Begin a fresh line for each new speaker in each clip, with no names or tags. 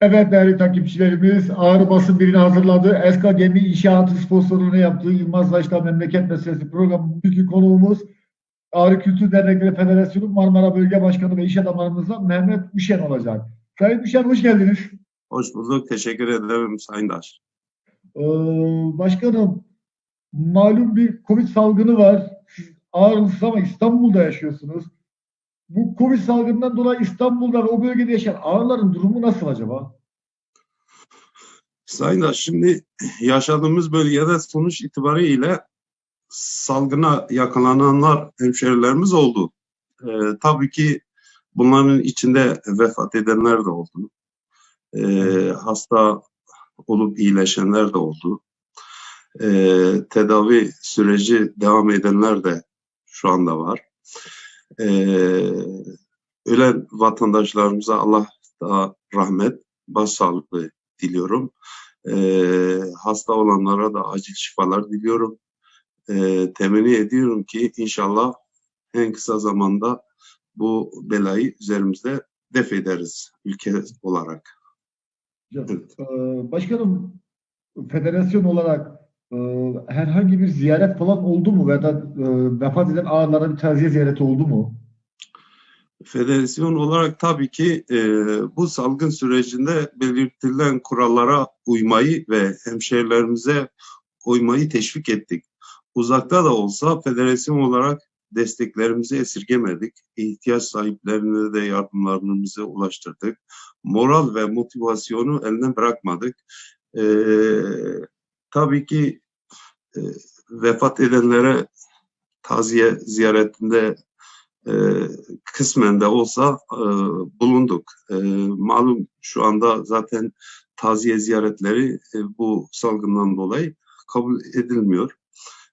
Evet değerli takipçilerimiz, Ağrı Basın Birliği hazırladığı Eska Gemi İnşaatı sponsorluğunu yaptığı Yılmaz Daş'ta Memleket Meselesi programı bugünkü konuğumuz Ağrı Kültür Dernekleri Federasyonu Marmara Bölge Başkanı ve İş Adamlarımızdan Mehmet Üşen olacak. Sayın Üşen hoş geldiniz.
Hoş bulduk. Teşekkür ederim Sayın Daş.
Ee, başkanım, malum bir Covid salgını var. Siz Ağrılısınız ama İstanbul'da yaşıyorsunuz. Bu Covid salgından dolayı İstanbul'da ve o bölgede yaşayan Ağrıların durumu nasıl acaba?
Sayın Daş, şimdi yaşadığımız bölgede sonuç itibariyle salgına yakalananlar hemşerilerimiz oldu. Ee, tabii ki bunların içinde vefat edenler de oldu. Ee, hasta olup iyileşenler de oldu. Ee, tedavi süreci devam edenler de şu anda var. Ee, ölen vatandaşlarımıza Allah da rahmet, başsağlığı diliyorum. Ee, hasta olanlara da acil şifalar diliyorum. Ee, temenni ediyorum ki inşallah en kısa zamanda bu belayı üzerimizde def ederiz ülke olarak. Evet.
Başkanım, federasyon olarak e, herhangi bir ziyaret falan oldu mu? Veya da e, vefat eden ağalara bir taziye ziyareti oldu mu?
Federasyon olarak tabii ki e, bu salgın sürecinde belirtilen kurallara uymayı ve hemşehrilerimize uymayı teşvik ettik. Uzakta da olsa federasyon olarak desteklerimizi esirgemedik. İhtiyaç sahiplerine de yardımlarımızı ulaştırdık. Moral ve motivasyonu elinden bırakmadık. E, tabii ki e, vefat edenlere taziye ziyaretinde e, kısmen de olsa e, bulunduk. E, malum şu anda zaten taziye ziyaretleri e, bu salgından dolayı kabul edilmiyor.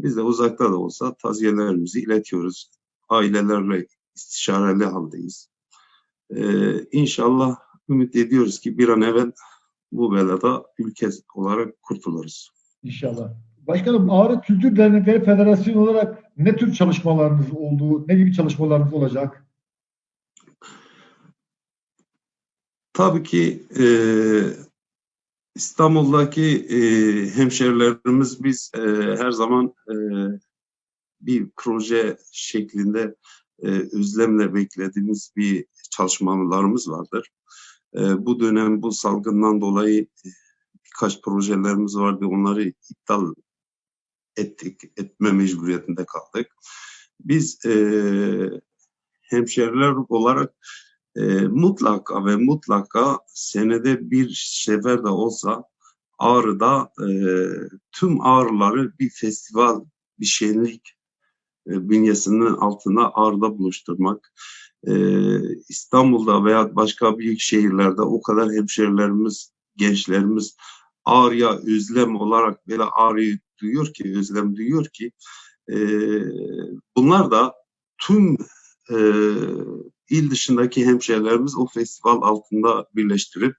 Biz de uzakta da olsa taziyelerimizi iletiyoruz. Ailelerle istişareli haldeyiz. E, inşallah ümit ediyoruz ki bir an evvel bu belada ülke olarak kurtuluruz.
İnşallah. Başkanım, Ağrı Kültür Dernekleri Federasyonu olarak ne tür çalışmalarınız oldu? Ne gibi çalışmalarınız olacak?
Tabii ki e, İstanbul'daki e, hemşerilerimiz biz e, her zaman e, bir proje şeklinde e, özlemle beklediğimiz bir çalışmalarımız vardır. E, bu dönem bu salgından dolayı birkaç projelerimiz vardı. Onları iptal ettik, etme mecburiyetinde kaldık. Biz e, hemşeriler olarak e, mutlaka ve mutlaka senede bir sefer de olsa Ağrı'da e, tüm Ağrıları bir festival, bir şenlik e, bünyesinin altına Ağrı'da buluşturmak. E, İstanbul'da veya başka büyük şehirlerde o kadar hemşerilerimiz, gençlerimiz Ağrı'ya özlem olarak böyle Ağrı'yı duyuyor ki, özlem duyuyor ki e, bunlar da tüm e, il dışındaki hemşehrilerimiz o festival altında birleştirip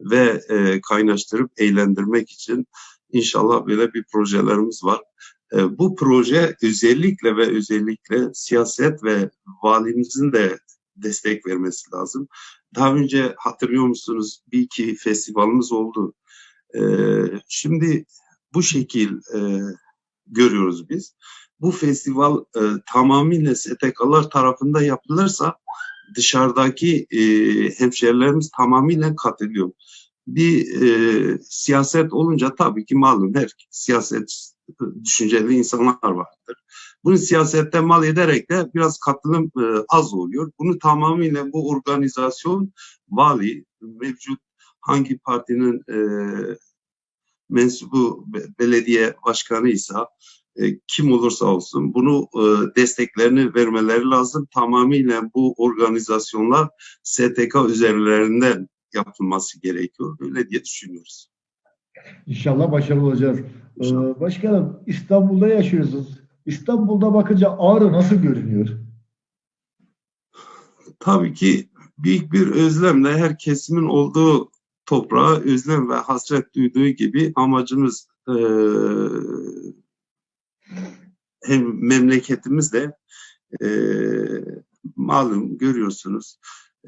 ve e, kaynaştırıp eğlendirmek için inşallah böyle bir projelerimiz var. E, bu proje özellikle ve özellikle siyaset ve valimizin de destek vermesi lazım. Daha önce hatırlıyor musunuz bir iki festivalimiz oldu. E, şimdi bu şekil e, görüyoruz biz. Bu festival e, tamamıyla STK'lar tarafında yapılırsa dışarıdaki e, hemşerilerimiz tamamıyla katılıyor. Bir e, siyaset olunca tabii ki malum her siyaset düşünceli insanlar vardır. Bunu siyasette mal ederek de biraz katılım e, az oluyor. Bunu tamamıyla bu organizasyon vali mevcut hangi partinin e, mensubu belediye başkanıysa e, kim olursa olsun bunu e, desteklerini vermeleri lazım. Tamamıyla bu organizasyonlar STK üzerlerinden yapılması gerekiyor. Öyle diye düşünüyoruz.
İnşallah başarılı olacağız. Ee, başkanım, İstanbul'da yaşıyorsunuz. İstanbul'da bakınca Ağrı nasıl görünüyor?
Tabii ki büyük bir özlemle her kesimin olduğu toprağa özlem ve hasret duyduğu gibi amacımız e, hem memleketimiz de e, malum görüyorsunuz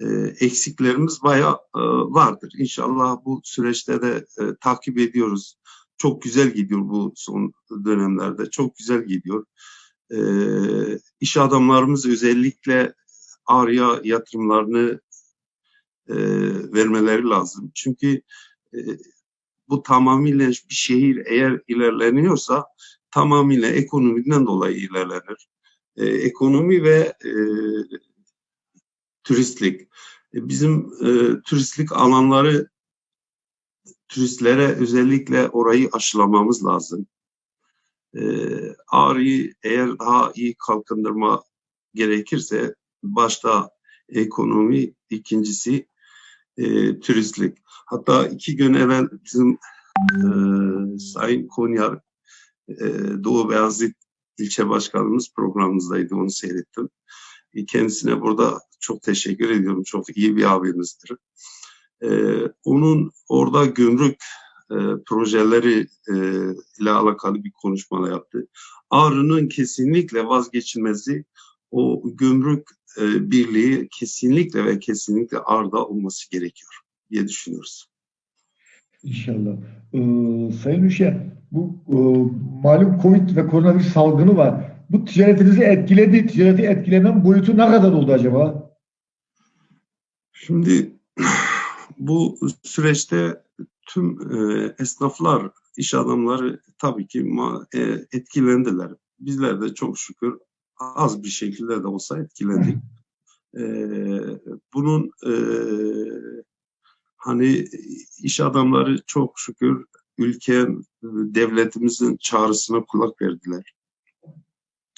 e, eksiklerimiz bayağı e, vardır. İnşallah bu süreçte de e, takip ediyoruz. Çok güzel gidiyor bu son dönemlerde. Çok güzel gidiyor. E, iş adamlarımız özellikle Ağrı'ya yatırımlarını e, vermeleri lazım. Çünkü e, bu tamamıyla bir şehir eğer ilerleniyorsa tamamıyla ekonomiden dolayı ilerlenir. E, ekonomi ve e, turistlik. E, bizim e, turistlik alanları turistlere özellikle orayı aşılamamız lazım. E, Ağrı'yı eğer daha iyi kalkındırma gerekirse başta ekonomi, ikincisi e, turistlik. Hatta iki gün evvel bizim e, Sayın Konyar e, Doğu Beyazıt ilçe başkanımız programımızdaydı onu seyrettim. E, kendisine burada çok teşekkür ediyorum. Çok iyi bir abimizdir. E, onun orada gümrük e, projeleri e, ile alakalı bir konuşma yaptı. Ağrı'nın kesinlikle vazgeçilmezi o gümrük e, birliği kesinlikle ve kesinlikle Ağrı'da olması gerekiyor diye düşünüyoruz.
İnşallah. Ee, Sayın Üşe, bu e, malum Covid ve koronavirüs salgını var. Bu ticaretinizi etkiledi. Ticareti etkilemen boyutu ne kadar oldu acaba?
Şimdi bu süreçte tüm e, esnaflar, iş adamları tabii ki ma- e, etkilendiler. Bizler de çok şükür az bir şekilde de olsa etkilendik. E, bunun e, hani iş adamları çok şükür ülke, devletimizin çağrısına kulak verdiler.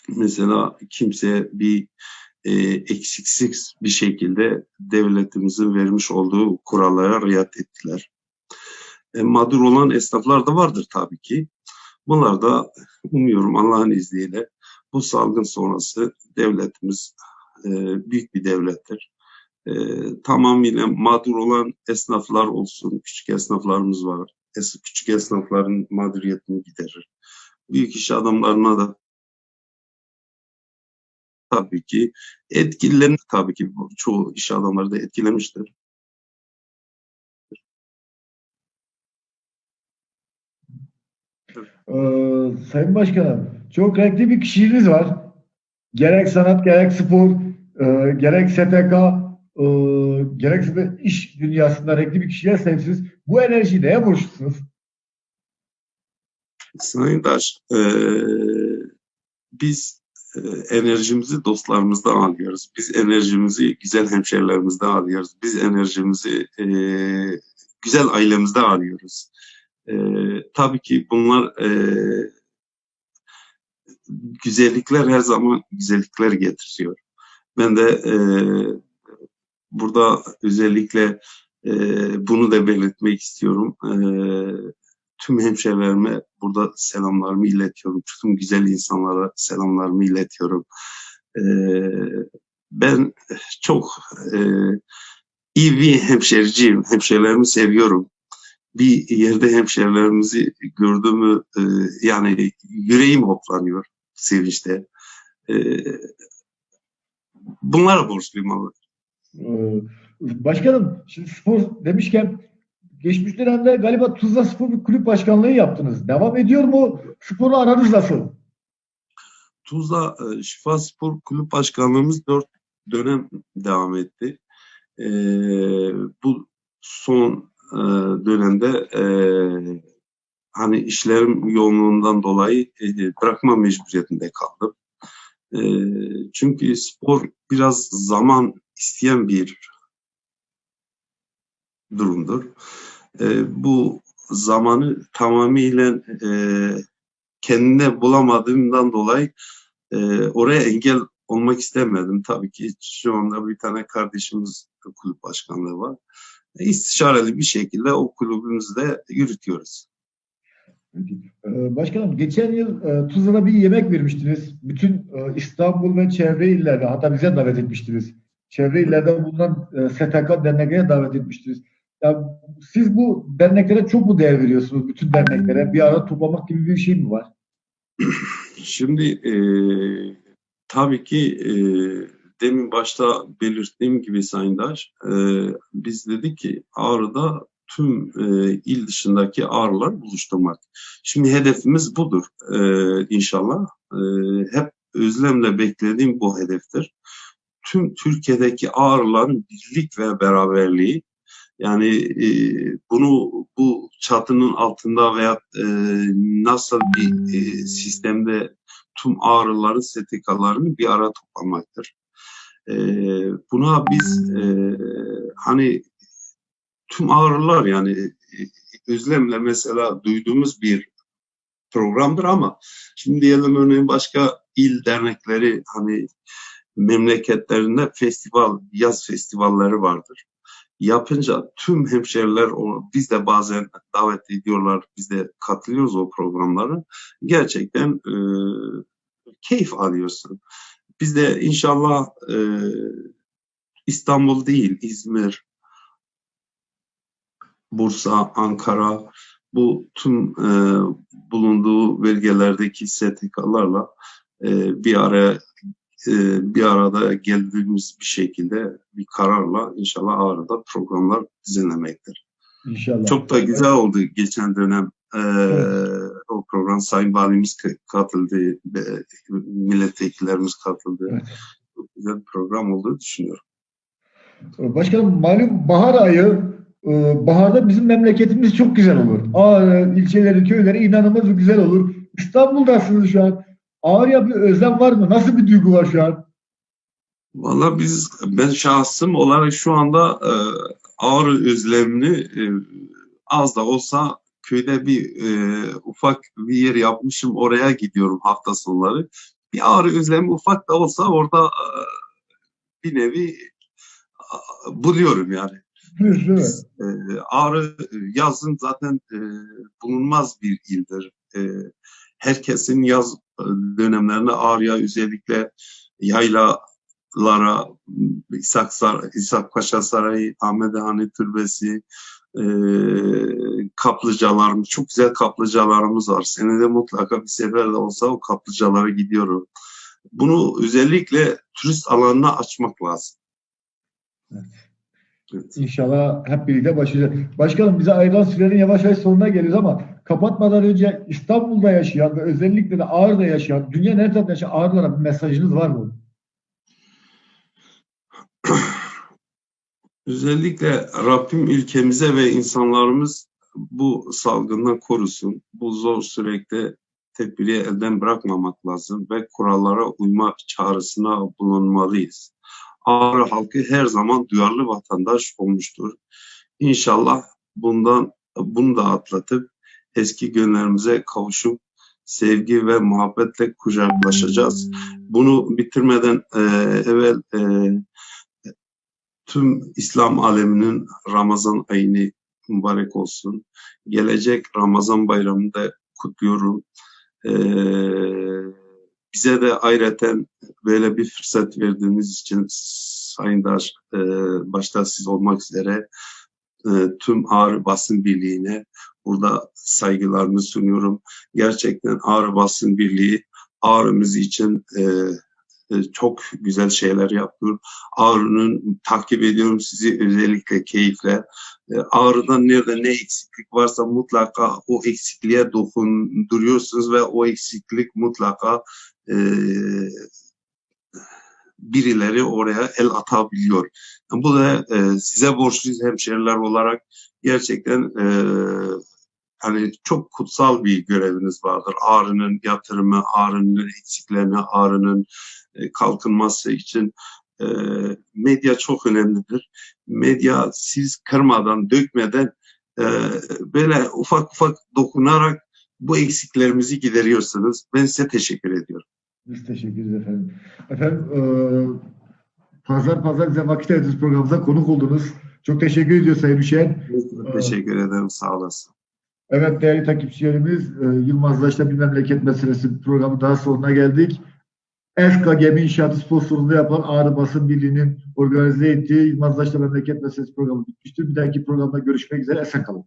Mesela kimse bir e, eksiksiz bir şekilde devletimizin vermiş olduğu kurallara riayet ettiler. E, mağdur olan esnaflar da vardır tabii ki. Bunlar da umuyorum Allah'ın izniyle bu salgın sonrası devletimiz e, büyük bir devlettir. E, tamamıyla mağdur olan esnaflar olsun, küçük esnaflarımız var. Es, küçük esnafların mağduriyetini giderir. Büyük iş adamlarına da tabii ki etkilen tabii ki çoğu iş adamları da etkilemiştir.
Ee, Sayın Başkanım, çok renkli bir kişiliğiniz var. Gerek sanat, gerek spor, e, gerek STK, e, gerekse iş dünyasında renkli bir kişiliğe sahipsiniz. Bu enerjiyi neye borçlusunuz?
Sayın Taş, eee, biz e, enerjimizi dostlarımızdan alıyoruz. Biz enerjimizi güzel hemşerilerimizden alıyoruz. Biz enerjimizi e, güzel ailemizden alıyoruz. E, tabii ki bunlar e, güzellikler her zaman güzellikler getiriyor. Ben de e, burada özellikle e, bunu da belirtmek istiyorum. E, tüm hemşehrilerime burada selamlarımı iletiyorum. Tüm güzel insanlara selamlarımı iletiyorum. E, ben çok e, iyi bir hemşericiyim. Hemşehrilerimi seviyorum. Bir yerde hemşehrilerimizi gördüğümü e, yani yüreğim hoplanıyor sevinçte. E, bunlara borçluyum ama.
Ee, Başkanım, şimdi spor demişken geçmiş dönemde galiba Tuzla Spor bir kulüp başkanlığı yaptınız. Devam ediyor mu? Sporu aranız nasıl?
Tuzla e, Şifa Spor Kulüp Başkanlığımız 4 dönem devam etti. E, bu son e, dönemde e, hani işlerim yoğunluğundan dolayı e, bırakma mecburiyetinde kaldım. E, çünkü spor biraz zaman isteyen bir durumdur. E, bu zamanı tamamıyla e, kendine bulamadığımdan dolayı e, oraya engel olmak istemedim. Tabii ki şu anda bir tane kardeşimiz kulüp başkanlığı var. E, istişareli bir şekilde o kulübümüzü de yürütüyoruz.
Ee, Başkanım geçen yıl e, Tuzla'da bir yemek vermiştiniz. Bütün e, İstanbul ve çevre illerde hatta bize davet etmiştiniz. Çevre illerde bulunan STK derneklere davet etmiştiniz. Ya, siz bu derneklere çok mu değer veriyorsunuz? Bütün derneklere bir arada toplamak gibi bir şey mi var?
Şimdi e, tabii ki e, demin başta belirttiğim gibi Sayın Daş, e, biz dedik ki Ağrı'da tüm e, il dışındaki ağrılar buluşturmak. Şimdi hedefimiz budur e, inşallah. E, hep özlemle beklediğim bu hedeftir. Tüm Türkiye'deki ağrıların birlik ve beraberliği yani e, bunu bu çatının altında veya e, nasıl bir e, sistemde tüm ağrıların STK'larını bir ara toplamaktır. E, buna biz e, hani tüm ağrılar yani e, özlemle mesela duyduğumuz bir programdır ama şimdi diyelim örneğin başka il dernekleri hani memleketlerinde festival, yaz festivalleri vardır. Yapınca tüm hemşeriler, o- biz de bazen davet ediyorlar, biz de katılıyoruz o programlara. Gerçekten e, keyif alıyorsun. Biz de inşallah e, İstanbul değil, İzmir, Bursa, Ankara, bu tüm e, bulunduğu bölgelerdeki STK'larla e, bir araya bir arada geldiğimiz bir şekilde bir kararla inşallah Ağrı'da programlar düzenlemektir.
İnşallah.
Çok da güzel oldu geçen dönem e, o program Sayın Valimiz katıldı, ve milletvekillerimiz katıldı.
Evet.
Çok güzel bir program olduğunu düşünüyorum.
Başkanım malum bahar ayı e, baharda bizim memleketimiz çok güzel olur. Ağrı, ilçeleri, köyleri inanılmaz güzel olur. İstanbul'dasınız şu an. Ağrı'ya bir özlem var mı? Nasıl bir duygu var şu an?
Valla biz, ben şahsım olarak şu anda e, Ağrı özlemini e, az da olsa köyde bir e, ufak bir yer yapmışım. Oraya gidiyorum hafta sonları. Bir Ağrı özlemi ufak da olsa orada e, bir nevi e, buluyorum yani.
Mi?
E, Ağrı e, yazın zaten e, bulunmaz bir ildir. E, herkesin yaz e, dönemlerinde Ağrı'ya özellikle yaylalara, İshak, Sar İshak Paşa Sarayı, Ahmedhane Türbesi, e, kaplıcalarımız, çok güzel kaplıcalarımız var. Senede mutlaka bir sefer de olsa o kaplıcalara gidiyorum. Bunu özellikle turist alanına açmak lazım.
Evet.
Evet.
İnşallah hep birlikte başlayacağız. Başkanım bize ayrılan sürenin yavaş yavaş sonuna geliyoruz ama kapatmadan önce İstanbul'da yaşayan ve özellikle de Ağrı'da yaşayan, dünya her tarafta yaşayan Ağrı'lara bir mesajınız var mı?
Özellikle Rabbim ülkemize ve insanlarımız bu salgından korusun. Bu zor sürekte tedbiri elden bırakmamak lazım ve kurallara uyma çağrısına bulunmalıyız. Ağrı halkı her zaman duyarlı vatandaş olmuştur. İnşallah bundan bunu da atlatıp eski günlerimize kavuşup sevgi ve muhabbetle kucaklaşacağız. Bunu bitirmeden e, evvel e, tüm İslam aleminin Ramazan ayını mübarek olsun. Gelecek Ramazan bayramını da kutluyorum. Ee, bize de ayrıca böyle bir fırsat verdiğiniz için Sayın Daş, e, başta siz olmak üzere e, tüm Ağrı Basın Birliği'ne burada saygılarımı sunuyorum. Gerçekten Ağrı Basın Birliği Ağrı'mız için e, e, çok güzel şeyler yapıyor. Ağrı'nın takip ediyorum sizi özellikle keyifle. E, Ağrı'da nerede ne eksiklik varsa mutlaka o eksikliğe dokunduruyorsunuz ve o eksiklik mutlaka e, birileri oraya el atabiliyor. Bu da e, size borçluyuz hemşeriler olarak gerçekten e, hani çok kutsal bir göreviniz vardır. Ağrı'nın yatırımı, Ağrı'nın eksiklerini, Ağrı'nın e, kalkınması için e, medya çok önemlidir. Medya siz kırmadan, dökmeden e, böyle ufak ufak dokunarak bu eksiklerimizi gideriyorsunuz. Ben size teşekkür ediyorum.
Biz teşekkür ederiz efendim. Efendim e, pazar pazar bize vakit ayırdınız programımıza konuk oldunuz. Çok teşekkür ediyoruz Sayın Üşen.
Teşekkür ederim. Sağ olasın.
Evet değerli takipçilerimiz e, Yılmazlaş'ta bir memleket meselesi programı daha sonuna geldik. Eska Gemi İnşaatı sponsorluğunda yapılan Ağrı Basın Birliği'nin organize ettiği Yılmazlaş'ta memleket meselesi programı bitmiştir. Bir dahaki programda görüşmek üzere. Esen kalın.